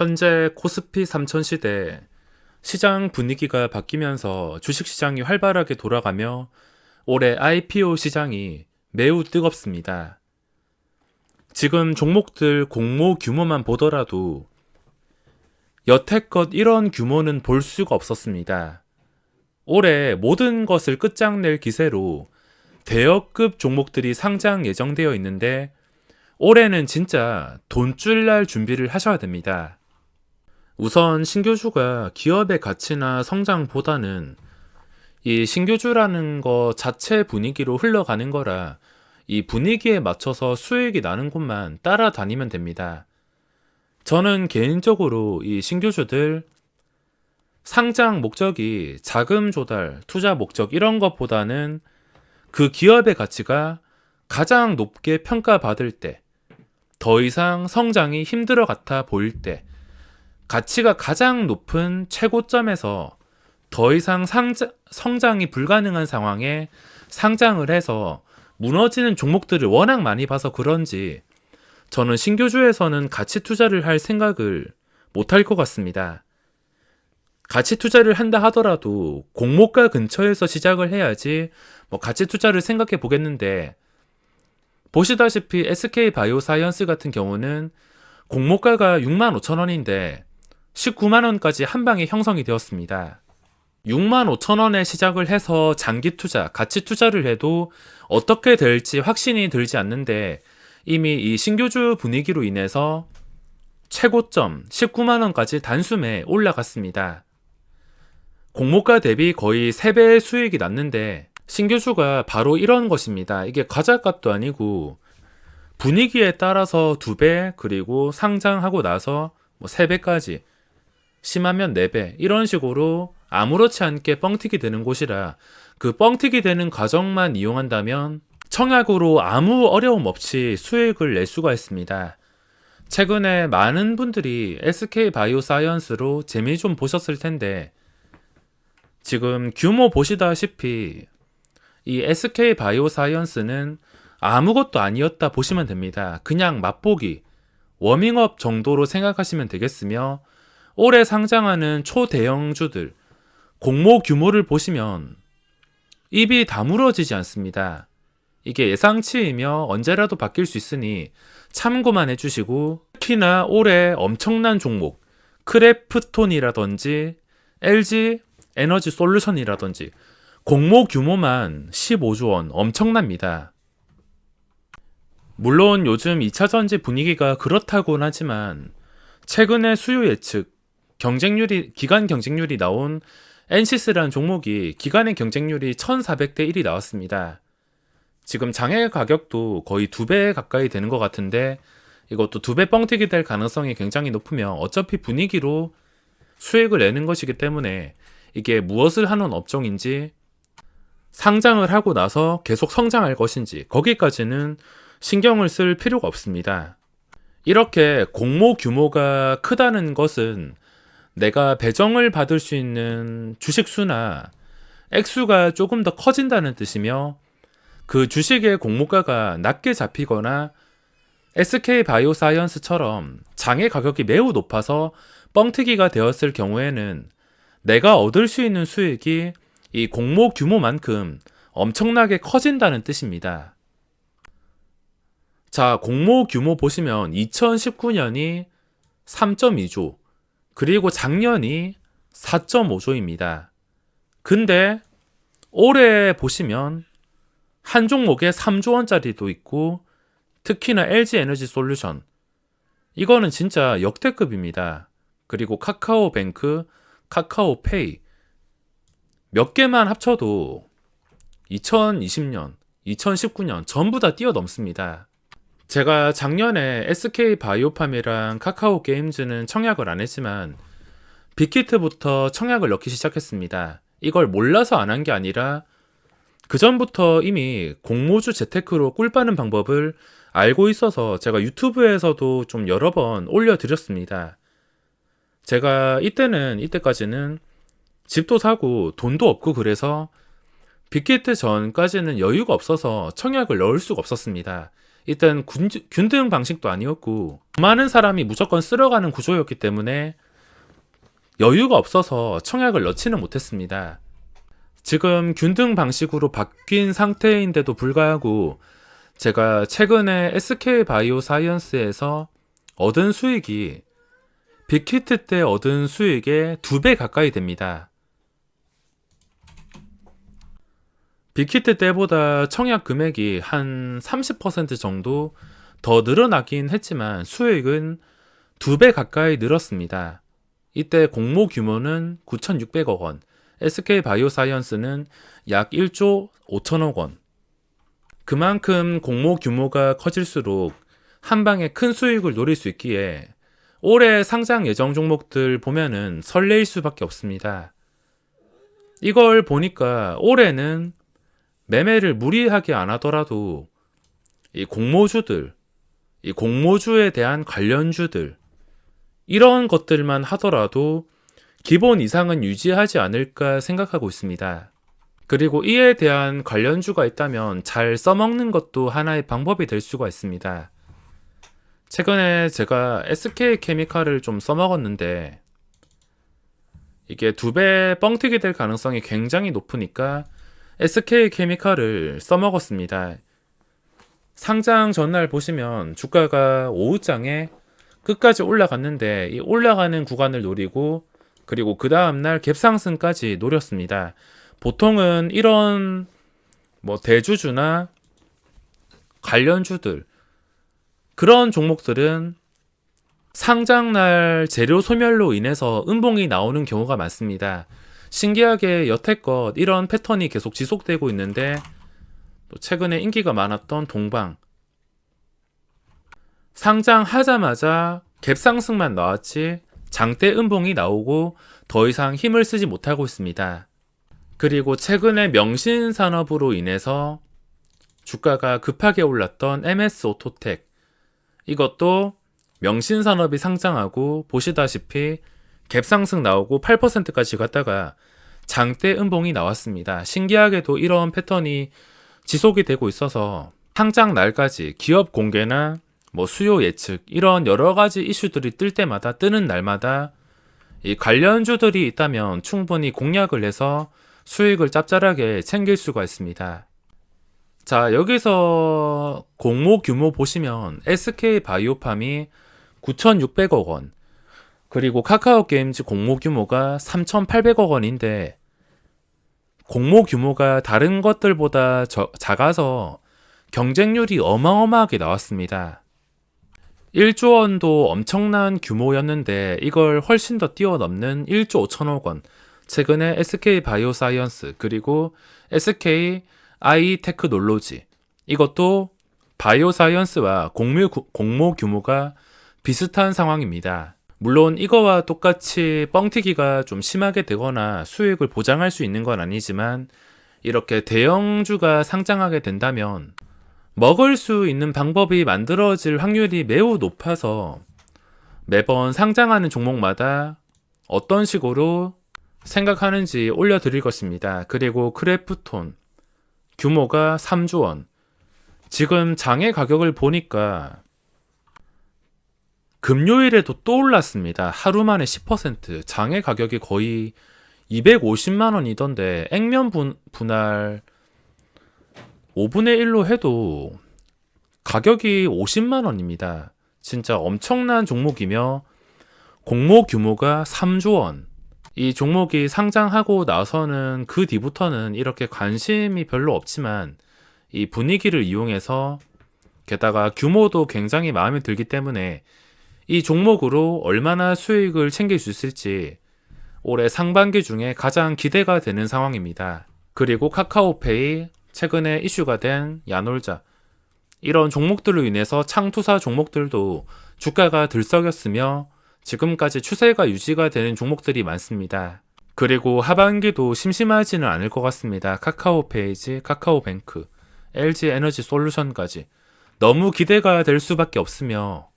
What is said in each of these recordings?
현재 코스피 3000 시대 시장 분위기가 바뀌면서 주식 시장이 활발하게 돌아가며 올해 IPO 시장이 매우 뜨겁습니다. 지금 종목들 공모 규모만 보더라도 여태껏 이런 규모는 볼 수가 없었습니다. 올해 모든 것을 끝장낼 기세로 대여급 종목들이 상장 예정되어 있는데 올해는 진짜 돈줄 날 준비를 하셔야 됩니다. 우선 신교주가 기업의 가치나 성장보다는 이 신교주라는 거 자체 분위기로 흘러가는 거라 이 분위기에 맞춰서 수익이 나는 곳만 따라다니면 됩니다. 저는 개인적으로 이 신교주들 상장 목적이 자금 조달, 투자 목적 이런 것보다는 그 기업의 가치가 가장 높게 평가받을 때, 더 이상 성장이 힘들어 같아 보일 때, 가치가 가장 높은 최고점에서 더 이상 상자, 성장이 불가능한 상황에 상장을 해서 무너지는 종목들을 워낙 많이 봐서 그런지 저는 신교주에서는 가치 투자를 할 생각을 못할 것 같습니다. 가치 투자를 한다 하더라도 공모가 근처에서 시작을 해야지 뭐 가치 투자를 생각해 보겠는데 보시다시피 SK 바이오사이언스 같은 경우는 공모가가 6만 5천 원인데 19만 원까지 한 방에 형성이 되었습니다. 6만 5천 원에 시작을 해서 장기 투자, 가치 투자를 해도 어떻게 될지 확신이 들지 않는데 이미 이 신교주 분위기로 인해서 최고점 19만 원까지 단숨에 올라갔습니다. 공모가 대비 거의 3배의 수익이 났는데 신교주가 바로 이런 것입니다. 이게 과자값도 아니고 분위기에 따라서 2배 그리고 상장하고 나서 뭐 3배까지 심하면 4배 이런 식으로 아무렇지 않게 뻥튀기 되는 곳이라 그 뻥튀기 되는 과정만 이용한다면 청약으로 아무 어려움 없이 수익을 낼 수가 있습니다. 최근에 많은 분들이 SK 바이오사이언스로 재미 좀 보셨을 텐데 지금 규모 보시다시피 이 SK 바이오사이언스는 아무것도 아니었다 보시면 됩니다. 그냥 맛보기, 워밍업 정도로 생각하시면 되겠으며 올해 상장하는 초대형주들 공모 규모를 보시면 입이 다물어지지 않습니다. 이게 예상치이며 언제라도 바뀔 수 있으니 참고만 해주시고 특히나 올해 엄청난 종목 크래프톤이라든지 LG 에너지 솔루션이라든지 공모 규모만 15조 원 엄청납니다. 물론 요즘 2차 전지 분위기가 그렇다곤 하지만 최근에 수요 예측 경쟁률이 기간 경쟁률이 나온 엔시스라는 종목이 기간의 경쟁률이 1400대 1이 나왔습니다. 지금 장애 가격도 거의 두 배 가까이 되는 것 같은데 이것도 두 배 뻥튀기 될 가능성이 굉장히 높으며 어차피 분위기로 수익을 내는 것이기 때문에 이게 무엇을 하는 업종인지 상장을 하고 나서 계속 성장할 것인지 거기까지는 신경을 쓸 필요가 없습니다. 이렇게 공모 규모가 크다는 것은 내가 배정을 받을 수 있는 주식수나 액수가 조금 더 커진다는 뜻이며 그 주식의 공모가가 낮게 잡히거나 SK 바이오사이언스처럼 장의 가격이 매우 높아서 뻥튀기가 되었을 경우에는 내가 얻을 수 있는 수익이 이 공모 규모만큼 엄청나게 커진다는 뜻입니다. 자, 공모 규모 보시면 2019년이 3.2조, 그리고 작년이 4.5조입니다. 근데 올해 보시면 한 종목에 3조 원짜리도 있고 특히나 LG 에너지 솔루션 이거는 진짜 역대급입니다. 그리고 카카오뱅크, 카카오페이 몇 개만 합쳐도 2020년, 2019년 전부 다 뛰어넘습니다. 제가 작년에 SK 바이오팜이랑 카카오 게임즈는 청약을 안 했지만 빅히트부터 청약을 넣기 시작했습니다. 이걸 몰라서 안 한 게 아니라 그 전부터 이미 공모주 재테크로 꿀 빠는 방법을 알고 있어서 제가 유튜브에서도 좀 여러 번 올려드렸습니다. 제가 이때는 이때까지는 집도 사고 돈도 없고 그래서 빅히트 전까지는 여유가 없어서 청약을 넣을 수가 없었습니다. 일단 군, 균등 방식도 아니었고 많은 사람이 무조건 쓸어가는 구조였기 때문에 여유가 없어서 청약을 넣지는 못했습니다. 지금 균등 방식으로 바뀐 상태인데도 불구하고 제가 최근에 SK 바이오 사이언스에서 얻은 수익이 빅히트 때 얻은 수익의 두 배 가까이 됩니다. 빅히트 때보다 청약 금액이 한 30% 정도 더 늘어나긴 했지만 수익은 두 배 가까이 늘었습니다. 이때 공모 규모는 9,600억 원, SK 바이오사이언스는 약 1조 5천억 원. 그만큼 공모 규모가 커질수록 한 방에 큰 수익을 노릴 수 있기에 올해 상장 예정 종목들 보면은 설레일 수밖에 없습니다. 이걸 보니까 올해는 매매를 무리하게 안 하더라도 이 공모주들, 이 공모주에 대한 관련주들, 이런 것들만 하더라도 기본 이상은 유지하지 않을까 생각하고 있습니다. 그리고 이에 대한 관련주가 있다면 잘 써먹는 것도 하나의 방법이 될 수가 있습니다. 최근에 제가 SK 케미칼을 좀 써먹었는데 이게 두 배 뻥튀기 될 가능성이 굉장히 높으니까 SK 케미칼을 써먹었습니다. 상장 전날 보시면 주가가 오후장에 끝까지 올라갔는데 이 올라가는 구간을 노리고 그리고 그 다음날 갭상승까지 노렸습니다. 보통은 이런 뭐 대주주나 관련주들 그런 종목들은 상장날 재료 소멸로 인해서 음봉이 나오는 경우가 많습니다. 신기하게 여태껏 이런 패턴이 계속 지속되고 있는데 또 최근에 인기가 많았던 동방 상장하자마자 갭상승만 나왔지 장대 음봉이 나오고 더 이상 힘을 쓰지 못하고 있습니다. 그리고 최근에 명신 산업으로 인해서 주가가 급하게 올랐던 MS 오토텍 이것도 명신 산업이 상장하고 보시다시피 갭상승 나오고 8%까지 갔다가 장대 음봉이 나왔습니다. 신기하게도 이런 패턴이 지속이 되고 있어서 상장 날까지 기업 공개나 뭐 수요 예측 이런 여러 가지 이슈들이 뜰 때마다 뜨는 날마다 이 관련주들이 있다면 충분히 공략을 해서 수익을 짭짤하게 챙길 수가 있습니다. 자, 여기서 공모 규모 보시면 SK 바이오팜이 9,600억 원, 그리고 카카오 게임즈 공모 규모가 3,800억 원인데 공모 규모가 다른 것들보다 저, 작아서 경쟁률이 어마어마하게 나왔습니다. 1조 원도 엄청난 규모였는데 이걸 훨씬 더 뛰어넘는 1조 5천억 원. 최근에 SK 바이오사이언스 그리고 SK 아이 테크놀로지 이것도 바이오사이언스와 공모, 공모 규모가 비슷한 상황입니다. 물론 이거와 똑같이 뻥튀기가 좀 심하게 되거나 수익을 보장할 수 있는 건 아니지만 이렇게 대형주가 상장하게 된다면 먹을 수 있는 방법이 만들어질 확률이 매우 높아서 매번 상장하는 종목마다 어떤 식으로 생각하는지 올려드릴 것입니다. 그리고 크래프톤 규모가 3조 원. 지금 장의 가격을 보니까 금요일에도 또 올랐습니다. 하루 만에 10%. 장의 가격이 거의 250만 원이던데 액면 분, 분할 5분의 1로 해도 가격이 50만 원입니다. 진짜 엄청난 종목이며 공모 규모가 3조 원. 이 종목이 상장하고 나서는 그 뒤부터는 이렇게 관심이 별로 없지만 이 분위기를 이용해서 게다가 규모도 굉장히 마음에 들기 때문에 이 종목으로 얼마나 수익을 챙길 수 있을지 올해 상반기 중에 가장 기대가 되는 상황입니다. 그리고 카카오페이, 최근에 이슈가 된 야놀자 이런 종목들로 인해서 창투사 종목들도 주가가 들썩였으며 지금까지 추세가 유지가 되는 종목들이 많습니다. 그리고 하반기도 심심하지는 않을 것 같습니다. 카카오 페이지, 카카오 뱅크, LG 에너지 솔루션까지 너무 기대가 될 수밖에 없으며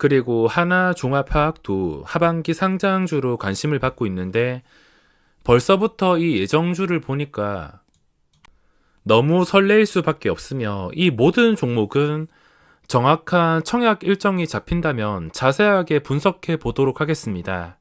그리고 하나 종합화학도 하반기 상장주로 관심을 받고 있는데 벌써부터 이 예정주를 보니까 너무 설레일 수밖에 없으며 이 모든 종목은 정확한 청약 일정이 잡힌다면 자세하게 분석해 보도록 하겠습니다.